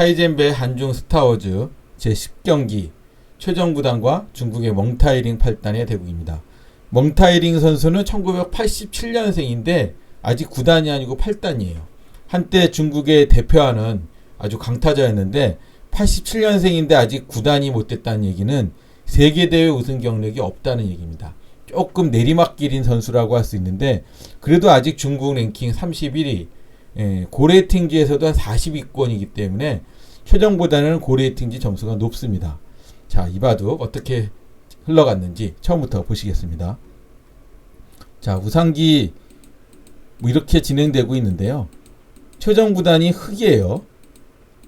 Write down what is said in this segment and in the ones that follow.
타이젠배 한중 스타워즈 제10경기 최정구단과 중국의 멍타이링 8단의 대국입니다. 멍타이링 선수는 1987년생인데 아직 9단이 아니고 8단이에요. 한때 중국의 대표하는 아주 강타자였는데 87년생인데 아직 9단이 못 됐다는 얘기는 세계대회 우승 경력이 없다는 얘기입니다. 조금 내리막길인 선수라고 할 수 있는데 그래도 아직 중국 랭킹 31위 예, 고레이팅지에서도 한 40위권이기 때문에 최정보다는 고레이팅지 점수가 높습니다. 자, 이 바둑 어떻게 흘러갔는지 처음부터 보시겠습니다. 자, 우상기 뭐 이렇게 진행되고 있는데요. 최정 구단이 흑이에요.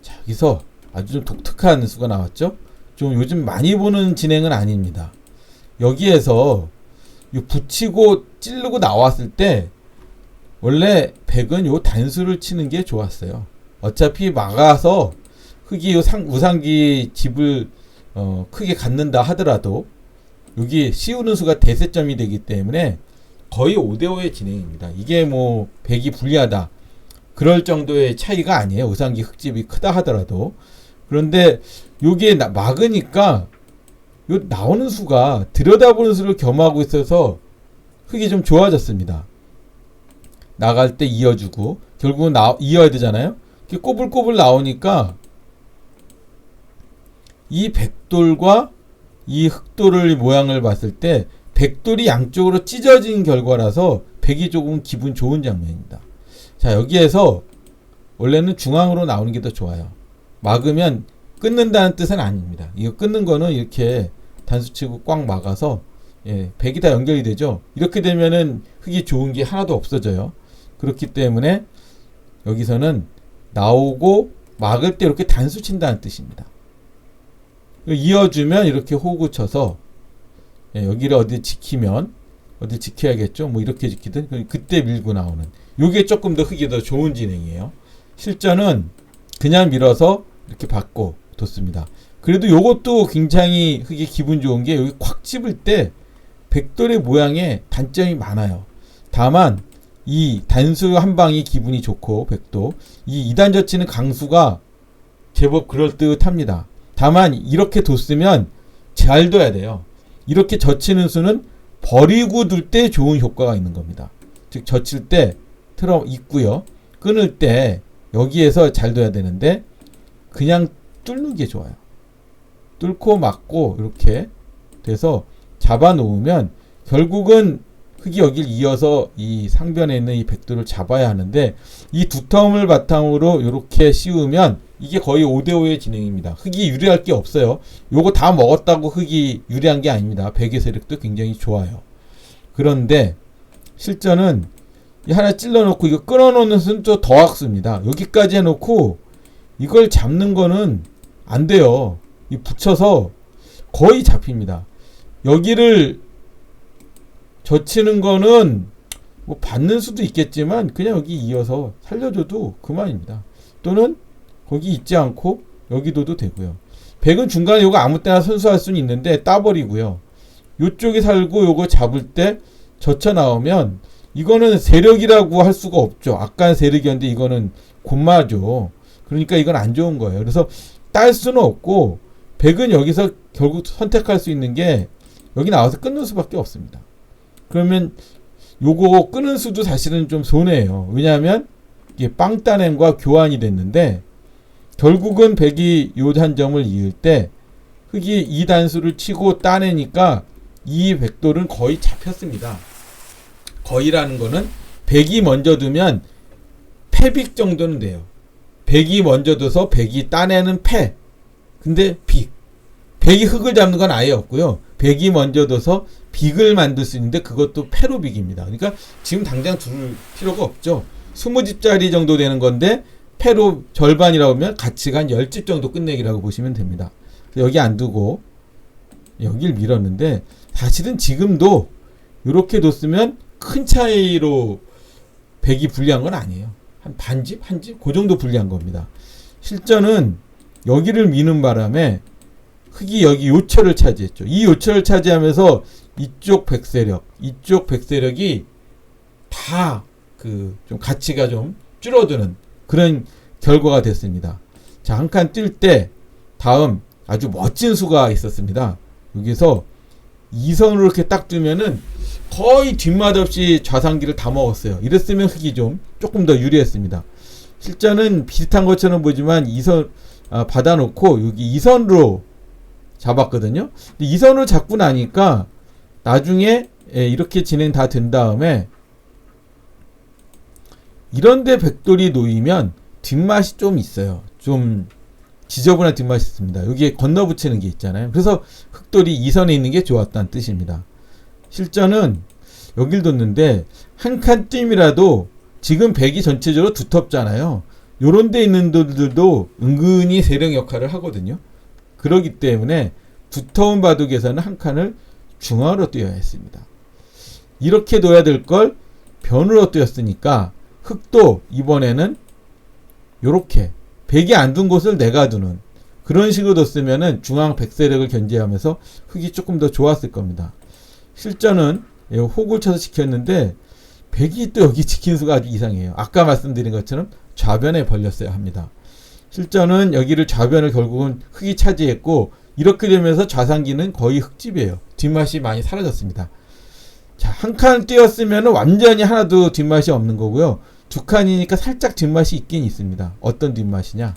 자, 여기서 아주 좀 독특한 수가 나왔죠. 좀 요즘 많이 보는 진행은 아닙니다. 여기에서 붙이고 찌르고 나왔을 때 원래 백은 요 단수를 치는 게 좋았어요. 어차피 막아서 흑이 요 상, 우상기 집을 어, 크게 갖는다 하더라도 여기 씌우는 수가 대세점이 되기 때문에 거의 5대5의 진행입니다. 이게 뭐 백이 불리하다. 그럴 정도의 차이가 아니에요. 우상기 흑집이 크다 하더라도. 그런데 요게 막으니까 요 나오는 수가 들여다보는 수를 겸하고 있어서 흑이 좀 좋아졌습니다. 나갈 때 이어주고 결국은 나, 이어야 되잖아요. 꼬불꼬불 나오니까 이 백돌과 이 흑돌을 모양을 봤을 때 백돌이 양쪽으로 찢어진 결과라서 백이 조금 기분 좋은 장면입니다. 자 여기에서 원래는 중앙으로 나오는 게 더 좋아요. 막으면 끊는다는 뜻은 아닙니다. 이거 끊는 거는 이렇게 단수치고 꽉 막아서 예, 백이 다 연결이 되죠. 이렇게 되면은 흙이 좋은 게 하나도 없어져요. 그렇기 때문에 여기서는 나오고 막을 때 이렇게 단수 친다는 뜻입니다. 이어주면 이렇게 호구 쳐서 예, 여기를 어디 지키면 어디 지켜야겠죠. 뭐 이렇게 지키든 그때 밀고 나오는. 요게 조금 더 흙이 더 좋은 진행이에요. 실전은 그냥 밀어서 이렇게 받고 뒀습니다. 그래도 요것도 굉장히 흙이 기분 좋은 게 여기 콱 집을 때 백돌의 모양에 단점이 많아요. 다만 이 단수 한 방이 기분이 좋고 백도 이 2단 젖히는 강수가 제법 그럴듯합니다. 다만 이렇게 뒀으면 잘 둬야 돼요. 이렇게 젖히는 수는 버리고 둘 때 좋은 효과가 있는 겁니다. 즉 젖힐 때 틀어 있고요. 끊을 때 여기에서 잘 둬야 되는데 그냥 뚫는 게 좋아요. 뚫고 막고 이렇게 돼서 잡아 놓으면 결국은 흙이 여길 이어서 이 상변에 있는 이 백두를 잡아야 하는데 이두 텀을 바탕으로 이렇게 씌우면 이게 거의 5대5의 진행입니다. 흙이 유리할 게 없어요. 요거 다 먹었다고 흙이 유리한 게 아닙니다. 백의 세력도 굉장히 좋아요. 그런데 실전은 하나 찔러놓고 이거 끊어놓는 수는 또 더 악습니다. 여기까지 해놓고 이걸 잡는 거는 안 돼요. 이 붙여서 거의 잡힙니다. 여기를 젖히는 거는 뭐 받는 수도 있겠지만 그냥 여기 이어서 살려줘도 그만입니다. 또는 거기 있지 않고 여기도도 되고요. 백은 중간에 요거 아무 때나 선수할 수는 있는데 따버리고요. 요쪽에 살고 요거 잡을 때 젖혀 나오면 이거는 세력이라고 할 수가 없죠. 아까는 세력이었는데 이거는 곤마죠. 그러니까 이건 안 좋은 거예요. 그래서 딸 수는 없고 백은 여기서 결국 선택할 수 있는 게 여기 나와서 끊는 수밖에 없습니다. 그러면 요거 끊은 수도 사실은 좀 손해예요. 왜냐하면 이게 빵따냄과 교환이 됐는데 결국은 백이 요 한 점을 이을 때 흑이 이 단수를 치고 따내니까 이 백돌은 거의 잡혔습니다. 거의라는 거는 백이 먼저 두면 패빅 정도는 돼요. 백이 먼저 둬서 백이 따내는 패. 근데 빅. 백이 흙을 잡는 건 아예 없고요. 백이 먼저 둬서 빅을 만들 수 있는데 그것도 패로 빅입니다. 그러니까 지금 당장 둘 필요가 없죠. 20집짜리 정도 되는 건데 패로 절반이라고 하면 가치가 한 10집 정도 끝내기라고 보시면 됩니다. 여기 안 두고 여길 밀었는데 사실은 지금도 이렇게 뒀으면 큰 차이로 백이 불리한 건 아니에요. 한 반집, 한 집, 그 정도 불리한 겁니다. 실전은 여기를 미는 바람에 흙이 여기 요철을 차지했죠. 이 요철을 차지하면서 이쪽 백세력, 이쪽 백세력이 다 그 좀 가치가 좀 줄어드는 그런 결과가 됐습니다. 자, 한 칸 뛸 때 다음 아주 멋진 수가 있었습니다. 여기서 이선으로 이렇게 딱 두면은 거의 뒷맛 없이 좌상기를 다 먹었어요. 이랬으면 흑이 좀 조금 더 유리했습니다. 실전은 비슷한 것처럼 보지만 이선 아, 받아놓고 여기 이선으로 잡았거든요. 근데 이선으로 잡고 나니까 나중에 예, 이렇게 진행 다 된 다음에 이런데 백돌이 놓이면 뒷맛이 좀 있어요. 좀 지저분한 뒷맛이 있습니다. 여기에 건너붙이는 게 있잖아요. 그래서 흑돌이 이 선에 있는 게 좋았다는 뜻입니다. 실전은 여길 뒀는데 한칸 뜀이라도 지금 백이 전체적으로 두텁잖아요. 요런 데 있는 돌들도 은근히 세령 역할을 하거든요. 그러기 때문에 두터운 바둑에서는 한 칸을 중앙으로 띄어야 했습니다. 이렇게 둬야 될 걸 변으로 띄었으니까 흑도 이번에는 요렇게 백이 안 둔 곳을 내가 두는 그런 식으로 뒀으면은 중앙 백세력을 견제하면서 흑이 조금 더 좋았을 겁니다. 실전은 예, 호구를 쳐서 지켰는데 백이 또 여기 지킨 수가 아주 이상해요. 아까 말씀드린 것처럼 좌변에 벌렸어야 합니다. 실전은 여기를 좌변을 결국은 흑이 차지했고 이렇게 되면서 좌상기는 거의 흑집이에요. 뒷맛이 많이 사라졌습니다. 자, 한 칸 띄었으면 완전히 하나도 뒷맛이 없는 거고요. 두 칸이니까 살짝 뒷맛이 있긴 있습니다. 어떤 뒷맛이냐?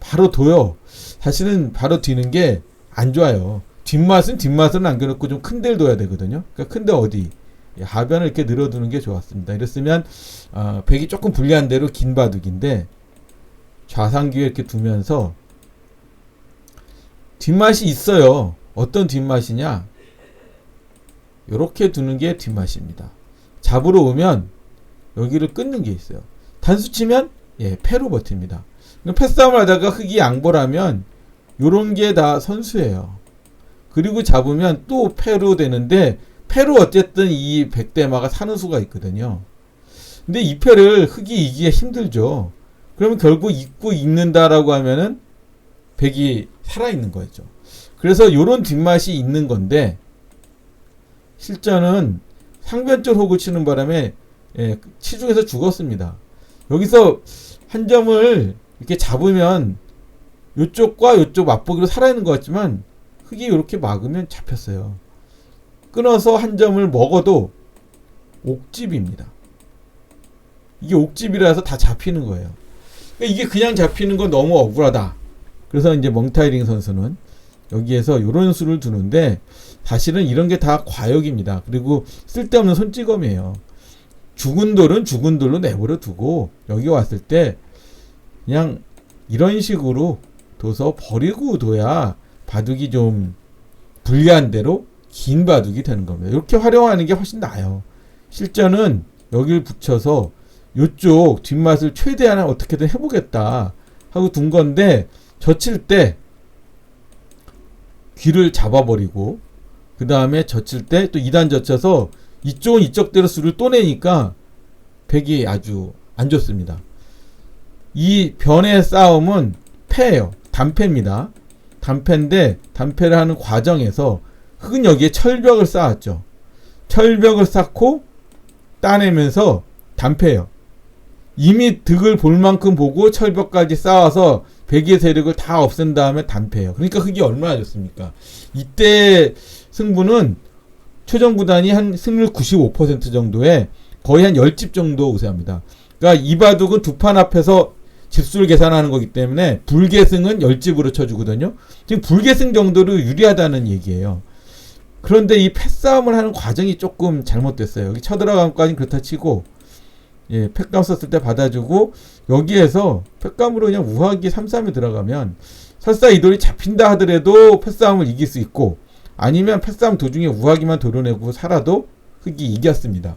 바로 둬요. 사실은 바로 뒤는 게 안 좋아요. 뒷맛은 뒷맛을 남겨놓고 좀 큰 데를 둬야 되거든요. 그러니까 큰 데 어디? 예, 하변을 이렇게 늘어두는 게 좋았습니다. 이랬으면 어, 백이 조금 불리한 대로 긴 바둑인데 좌상기에 이렇게 두면서 뒷맛이 있어요. 어떤 뒷맛이냐? 이렇게 두는 게 뒷맛입니다. 잡으러 오면 여기를 끊는 게 있어요. 단수 치면 예, 패로 버팁니다. 패싸움을 하다가 흑이 양보라면 요런 게 다 선수예요. 그리고 잡으면 또 패로 되는데 패로 어쨌든 이 백대마가 사는 수가 있거든요. 근데 이 패를 흑이 이기기 힘들죠. 그러면 결국 잊고 읽는다라고 하면은 백이 살아있는 거죠. 그래서 요런 뒷맛이 있는 건데 실전은 상변쪽 호구 치는 바람에 예, 치중에서 죽었습니다. 여기서 한 점을 이렇게 잡으면 요쪽과 요쪽 맛보기로 살아있는 것 같지만 흑이 이렇게 막으면 잡혔어요. 끊어서 한 점을 먹어도 옥집입니다. 이게 옥집이라서 다 잡히는 거예요. 그러니까 이게 그냥 잡히는 건 너무 억울하다. 그래서 이제 멍타이링 선수는 여기에서 이런 수를 두는데 사실은 이런 게 다 과욕입니다. 그리고 쓸데없는 손찌검이에요. 죽은 돌은 죽은 돌로 내버려 두고 여기 왔을 때 그냥 이런 식으로 둬서 버리고 둬야 바둑이 좀 불리한 대로 긴 바둑이 되는 겁니다. 이렇게 활용하는 게 훨씬 나아요. 실전은 여기를 붙여서 이쪽 뒷맛을 최대한 어떻게든 해보겠다 하고 둔 건데 젖힐 때 귀를 잡아버리고 그 다음에 젖힐 때 또 2단 젖혀서 이쪽은 이쪽대로 수를 또 내니까 백이 아주 안 좋습니다. 이 변의 싸움은 패예요. 단패입니다. 단패인데 단패를 하는 과정에서 흑은 여기에 철벽을 쌓았죠. 철벽을 쌓고 따내면서 단패예요. 이미 득을 볼 만큼 보고 철벽까지 쌓아서 백의 세력을 다 없앤 다음에 단패예요. 그러니까 흑이 얼마나 좋습니까? 이때 승부는 최종 구단이 한 승률 95% 정도에 거의 한 10집 정도 우세합니다. 그러니까 이 바둑은 두 판 앞에서 집수를 계산하는 거기 때문에 불계승은 10집으로 쳐주거든요. 지금 불계승 정도로 유리하다는 얘기예요. 그런데 이 패싸움을 하는 과정이 조금 잘못됐어요. 여기 쳐들어간까지 그렇다 치고 예, 팩감 썼을 때 받아주고 여기에서 팩감으로 그냥 우하기 3, 3에 들어가면 설사 이 돌이 잡힌다 하더라도 패싸움을 이길 수 있고 아니면 패싸움 도중에 우하기만 도려내고 살아도 흑이 이겼습니다.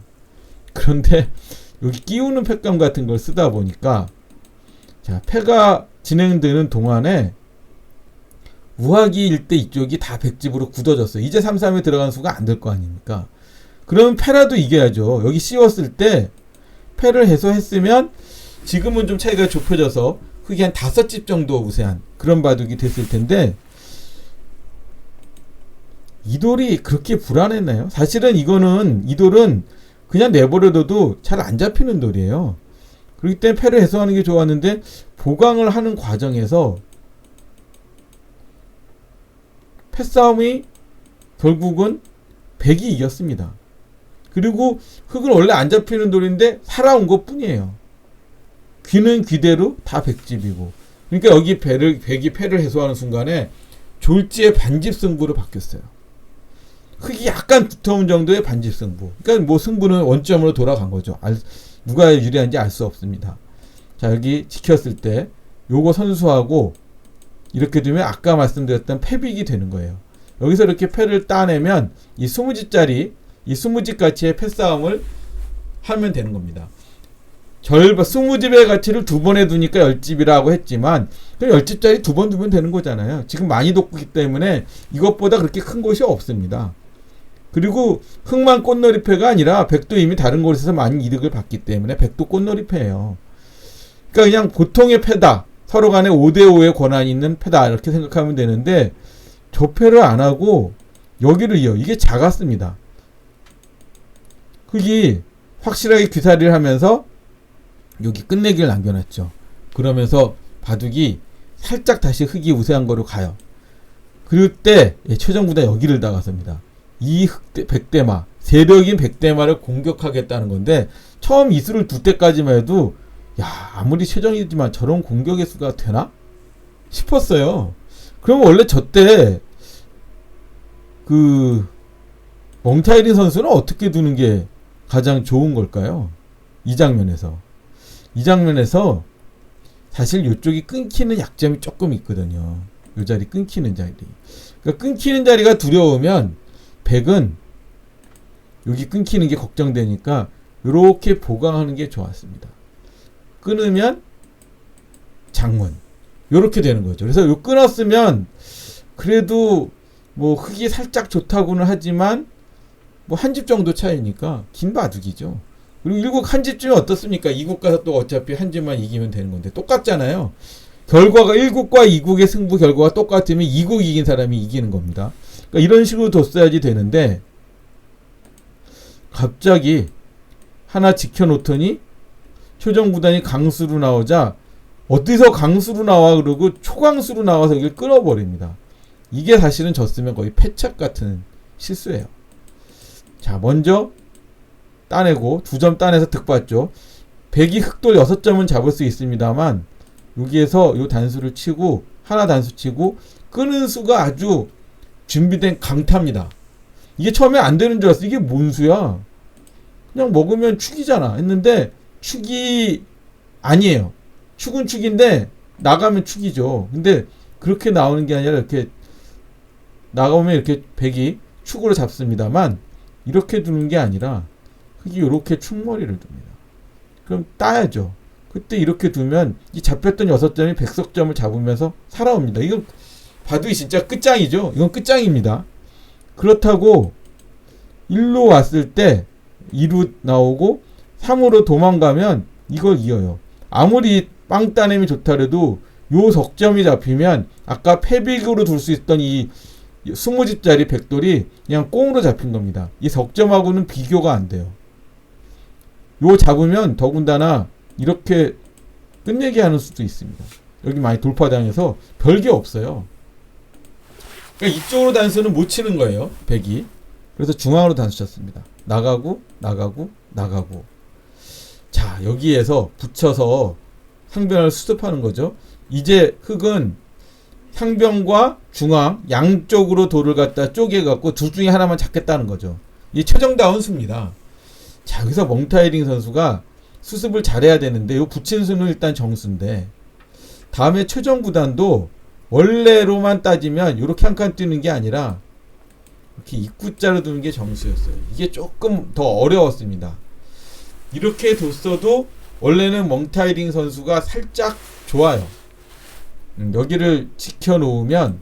그런데 여기 끼우는 팩감 같은 걸 쓰다 보니까 자 패가 진행되는 동안에 우하기일 때 이쪽이 다 백집으로 굳어졌어요. 이제 3, 3에 들어간 수가 안 될 거 아닙니까? 그러면 패라도 이겨야죠. 여기 씌웠을 때 패를 해소했으면 지금은 좀 차이가 좁혀져서 흑이 한 다섯 집 정도 우세한 그런 바둑이 됐을 텐데 이 돌이 그렇게 불안했나요? 사실은 이거는 이 돌은 그냥 내버려둬도 잘 안 잡히는 돌이에요. 그렇기 때문에 패를 해소하는 게 좋았는데 보강을 하는 과정에서 패싸움이 결국은 백이 이겼습니다. 그리고 흙은 원래 안 잡히는 돌인데 살아온 것 뿐이에요. 귀는 귀대로 다 백집이고. 그러니까 여기 배를, 백이 패를 해소하는 순간에 졸지의 반집 승부로 바뀌었어요. 흙이 약간 두터운 정도의 반집 승부. 그러니까 뭐 승부는 원점으로 돌아간 거죠. 알, 누가 유리한지 알 수 없습니다. 자, 여기 지켰을 때 요거 선수하고 이렇게 되면 아까 말씀드렸던 패빅이 되는 거예요. 여기서 이렇게 패를 따내면 이 20집짜리 이 20집 가치의 패싸움을 하면 되는 겁니다. 절반 20집의 가치를 두 번에 두니까 10집이라고 했지만 그 10집짜리 두 번 두면 되는 거잖아요. 지금 많이 돋기 때문에 이것보다 그렇게 큰 곳이 없습니다. 그리고 흑만 꽃놀이패가 아니라 백도 이미 다른 곳에서 많이 이득을 받기 때문에 백도 꽃놀이패예요. 그러니까 그냥 보통의 패다. 서로 간에 5대5의 권한이 있는 패다. 이렇게 생각하면 되는데 저 패를 안 하고 여기를 이어. 이게 작았습니다. 흙이 확실하게 귀사리를 하면서 여기 끝내기를 남겨놨죠. 그러면서 바둑이 살짝 다시 흙이 우세한 거로 가요. 그럴 때 예, 최정구단 여기를 나갔습니다. 이 흑대, 백대마, 세력인 백대마를 공격하겠다는 건데 처음 이수를 두 때까지만 해도 야 아무리 최정이지만 저런 공격의 수가 되나 싶었어요. 그럼 원래 저때 그 멍타이린 선수는 어떻게 두는 게 가장 좋은 걸까요? 이 장면에서 이 장면에서 사실 이쪽이 끊기는 약점이 조금 있거든요. 이 자리 끊기는 자리. 그러니까 끊기는 자리가 두려우면 백은 여기 끊기는 게 걱정되니까 이렇게 보강하는 게 좋았습니다. 끊으면 장문 이렇게 되는 거죠. 그래서 요 끊었으면 그래도 뭐 흙이 살짝 좋다고는 하지만 뭐 한 집 정도 차이니까 긴 바둑이죠. 그리고 일국 한 집쯤이 어떻습니까? 이국 가서 또 어차피 한 집만 이기면 되는 건데 똑같잖아요. 결과가 1국과 2국의 승부 결과가 똑같으면 2국 이긴 사람이 이기는 겁니다. 그러니까 이런 식으로 뒀어야지 되는데 갑자기 하나 지켜놓더니 최정구단이 강수로 나오자 어디서 강수로 나와 그러고 초강수로 나와서 이걸 끊어버립니다. 이게 사실은 졌으면 거의 패착 같은 실수예요. 자 먼저 따내고 두 점 따내서 득봤죠. 백이 흑돌 6점은 잡을 수 있습니다만 여기에서 요 단수를 치고 하나 단수 치고 끄는 수가 아주 준비된 강타입니다. 이게 처음에 안 되는 줄 알았어. 이게 뭔 수야? 그냥 먹으면 축이잖아. 했는데 축이 아니에요. 축은 축인데 나가면 축이죠. 근데 그렇게 나오는 게 아니라 이렇게 나가면 이렇게 백이 축으로 잡습니다만 이렇게 두는 게 아니라 흙이 이렇게 축머리를 둡니다. 그럼 따야죠. 그때 이렇게 두면 이 잡혔던 여섯 점이 백석점을 잡으면서 살아옵니다. 이건 바둑이 진짜 끝장이죠. 이건 끝장입니다. 그렇다고 1로 왔을 때 2로 나오고 3으로 도망가면 이걸 이어요. 아무리 빵 따냄이 좋다래도 요 석점이 잡히면 아까 패빅으로 둘 수 있던 이 20집짜리 백돌이 그냥 꽁으로 잡힌 겁니다. 이 석점하고는 비교가 안 돼요. 요 잡으면 더군다나 이렇게 끝내게 하는 수도 있습니다. 여기 많이 돌파당해서 별게 없어요. 그러니까 이쪽으로 단수는 못 치는 거예요. 백이. 그래서 중앙으로 단수 쳤습니다. 나가고 나가고 나가고. 자 여기에서 붙여서 상변을 수습하는 거죠. 이제 흙은 상변과 중앙 양쪽으로 돌을 갖다 쪼개 갖고 둘 중에 하나만 잡겠다는 거죠. 이 최정다운 수입니다. 자 여기서 멍타이링 선수가 수습을 잘해야 되는데 요 붙인 수는 일단 정수인데 다음에 최종 구단도 원래로만 따지면 이렇게 한 칸 뛰는 게 아니라 이렇게 입구자로 두는 게 정수였어요. 이게 조금 더 어려웠습니다. 이렇게 뒀어도 원래는 멍타이링 선수가 살짝 좋아요. 음, 여기를 지켜놓으면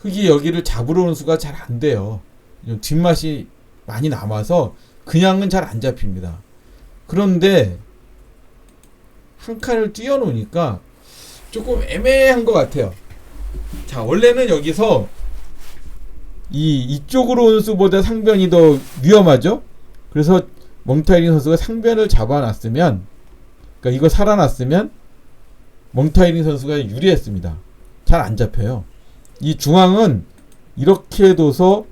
흙이 여기를 잡으러 오는 수가 잘 안 돼요. 좀 뒷맛이 많이 남아서 그냥은 잘 안 잡힙니다. 그런데 한 칸을 띄워놓으니까 조금 애매한 것 같아요. 자, 원래는 여기서 이 이쪽으로 오는 수보다 상변이 더 위험하죠. 그래서 멍타이린 선수가 상변을 잡아놨으면 그러니까 이거 살아났으면 멍타이링 선수가 유리했습니다. 잘 안 잡혀요. 이 중앙은 이렇게 둬서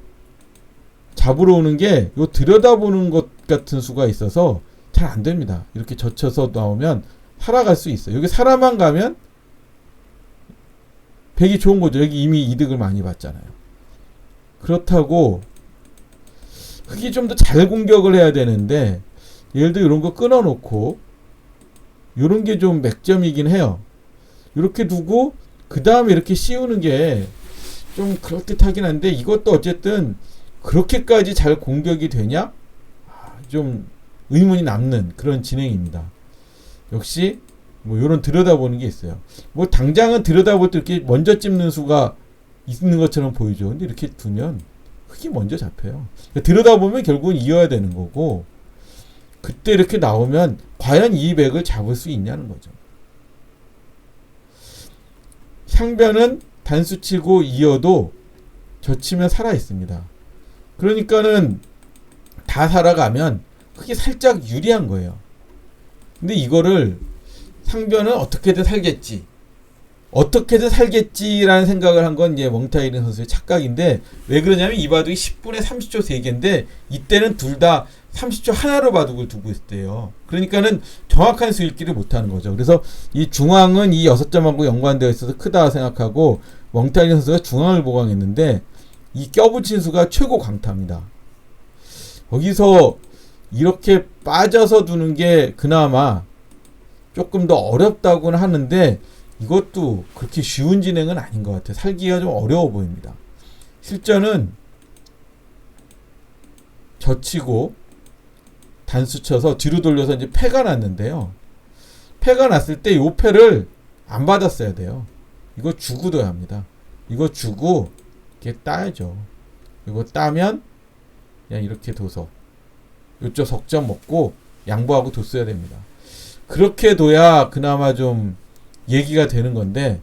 잡으러 오는 게 요 들여다보는 것 같은 수가 있어서 잘 안 됩니다. 이렇게 젖혀서 나오면 살아갈 수 있어요. 여기 살아만 가면 백이 좋은 거죠. 여기 이미 이득을 많이 봤잖아요. 그렇다고 흑이 좀 더 잘 공격을 해야 되는데 예를 들어 이런 거 끊어놓고 이런 게 좀 맥점이긴 해요. 이렇게 두고 그 다음에 이렇게 씌우는 게 좀 그럴듯하긴 한데 이것도 어쨌든 그렇게까지 잘 공격이 되냐? 아, 좀 의문이 남는 그런 진행입니다. 역시 뭐 이런 들여다보는 게 있어요. 뭐 당장은 들여다볼 때 이렇게 먼저 찝는 수가 있는 것처럼 보이죠. 근데 이렇게 두면 흙이 먼저 잡혀요. 그러니까 들여다보면 결국은 이어야 되는 거고 그때 이렇게 나오면 과연 이 백을 잡을 수 있냐는 거죠. 상변은 단수치고 이어도 젖히면 살아 있습니다. 그러니까는 다 살아가면 그게 살짝 유리한 거예요. 근데 이거를 상변은 어떻게든 살겠지. 어떻게든 살겠지라는 생각을 한 건 이제 멍타이른 선수의 착각인데 왜 그러냐면 이 바둑이 10분에 30초 3개인데 이때는 둘 다 30초 하나로 바둑을 두고 있대요. 그러니까는 정확한 수일기를 못 하는 거죠. 그래서 이 중앙은 이 여섯 점하고 연관되어 있어서 크다 생각하고 멍타이른 선수가 중앙을 보강했는데 이 껴붙인 수가 최고 강타입니다. 거기서 이렇게 빠져서 두는 게 그나마 조금 더 어렵다고는 하는데 이것도 그렇게 쉬운 진행은 아닌 것 같아요. 살기가 좀 어려워 보입니다. 실전은 젖히고 단수 쳐서 뒤로 돌려서 이제 패가 났는데요. 패가 났을 때 요 패를 안 받았어야 돼요. 이거 주고 둬야 합니다. 이거 주고 이렇게 따야죠. 이거 따면 그냥 이렇게 둬서 요쪽 석점 먹고 양보하고 뒀어야 됩니다. 그렇게 둬야 그나마 좀 얘기가 되는 건데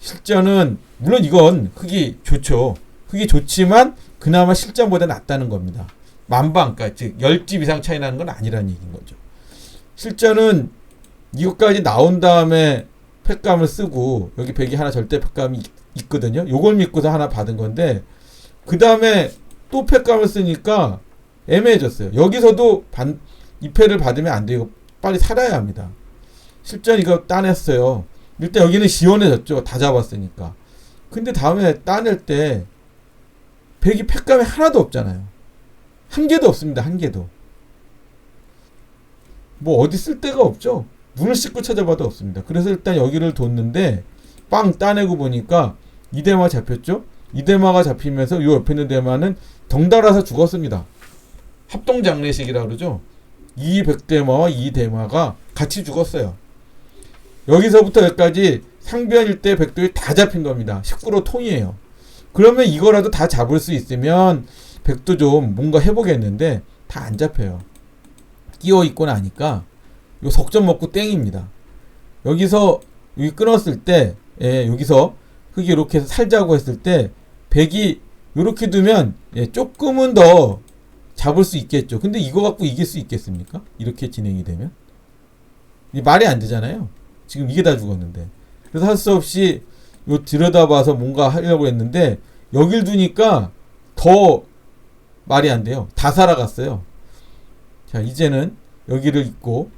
실전은 물론 이건 흙이 좋죠. 흙이 좋지만 그나마 실전보다 낫다는 겁니다. 만방, 그러니까 즉 10집 이상 차이 나는 건 아니라는 얘기인 거죠. 실전은 이것까지 나온 다음에 팩감을 쓰고 여기 백이 하나 절대 팩감이 있, 거든요 요걸 믿고서 하나 받은 건데 그 다음에 또 팩감을 쓰니까 애매해졌어요. 여기서도 반, 이 패를 받으면 안 돼요. 빨리 살아야 합니다. 실전 이거 따냈어요. 일단 여기는 시원해졌죠. 다 잡았으니까. 근데 다음에 따낼 때 백이 팩감이 하나도 없잖아요. 한 개도 없습니다. 한 개도. 뭐 어디 쓸 데가 없죠. 눈을 씻고 찾아봐도 없습니다. 그래서 일단 여기를 뒀는데 빵 따내고 보니까 이대마 잡혔죠. 이대마가 잡히면서 요 옆에 있는 대마는 덩달아서 죽었습니다. 합동 장례식이라 그러죠. 이 백대마와 이 대마가 같이 죽었어요. 여기서부터 여기까지 상변일 때 백돌이 다 잡힌 겁니다. 19로 통이에요. 그러면 이거라도 다 잡을 수 있으면 백도 좀 뭔가 해보겠는데 다 안 잡혀요. 끼어 있고 나니까 요 석점 먹고 땡입니다. 여기서 여기 끊었을 때 예, 여기서 흙이 이렇게 해서 살자고 했을 때 백이 이렇게 두면 예, 조금은 더 잡을 수 있겠죠. 근데 이거 갖고 이길 수 있겠습니까? 이렇게 진행이 되면 이 말이 안 되잖아요. 지금 이게 다 죽었는데 그래서 할 수 없이 요 들여다봐서 뭔가 하려고 했는데 여길 두니까 더 말이 안 돼요. 다 살아갔어요. 자 이제는 여기를 잇고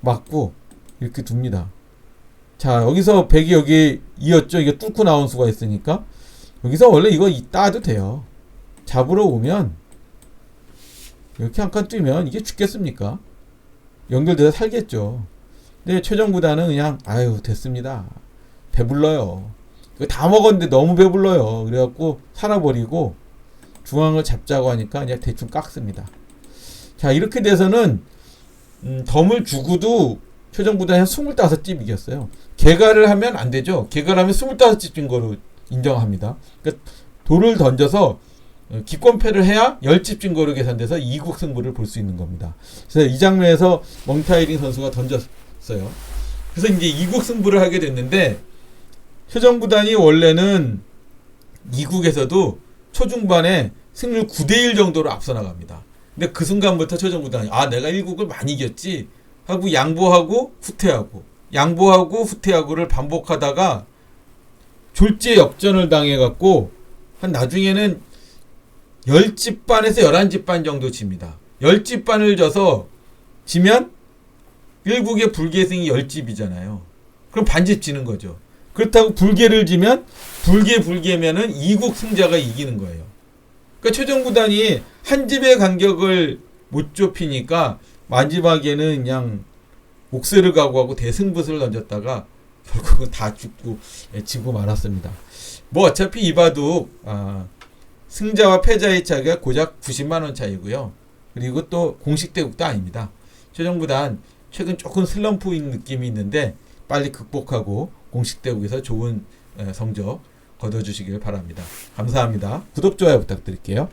맞고 이렇게 둡니다. 자 여기서 백이 여기 이었죠. 이게 뚫고 나온 수가 있으니까 여기서 원래 이거 따도 돼요. 잡으러 오면 이렇게 한 칸 뛰면 이게 죽겠습니까? 연결돼서 살겠죠. 근데 최종 구단은 그냥 아유 됐습니다. 배불러요. 이거 다 먹었는데 너무 배불러요. 그래갖고 살아버리고 중앙을 잡자고 하니까 그냥 대충 깎습니다. 자 이렇게 돼서는 음, 덤을 주고도 최종 구단이 한 25집 이겼어요. 개가를 하면 안 되죠. 개가를 하면 25집 진 거로 인정합니다. 그러니까 돌을 던져서 어, 기권패를 해야 10집 진 거로 계산돼서 이국 승부를 볼 수 있는 겁니다. 그래서 이 장면에서 멍타이링 선수가 던졌어요. 그래서 이제 이국 승부를 하게 됐는데 최종 구단이 원래는 이국에서도 초중반에 승률 9대1 정도로 앞서 나갑니다. 근데 그 순간부터 최종 구단이 아 내가 1국을 많이 이겼지 하고 양보하고 후퇴하고 양보하고 후퇴하고를 반복하다가 졸지에 역전을 당해갖고 한 나중에는 10집 반에서 11집 반 정도 집니다. 10집 반을 져서 지면 1국의 불계승이 10집이잖아요. 그럼 반집 지는 거죠. 그렇다고 불계를 지면 불계 불계면은 2국 승자가 이기는 거예요. 그러니까 최종 구단이 한 집의 간격을 못 좁히니까 마지막에는 그냥 옥새를 각오하고 대승붓을 던졌다가 결국은 다 죽고 예, 지고 말았습니다. 뭐 어차피 이바둑 아, 승자와 패자의 차이가 고작 90만 원 차이고요. 그리고 또 공식 대국도 아닙니다. 최종 구단 최근 조금 슬럼프인 느낌이 있는데 빨리 극복하고 공식 대국에서 좋은 에, 성적 거둬주시길 바랍니다. 감사합니다. 구독 좋아요 부탁드릴게요.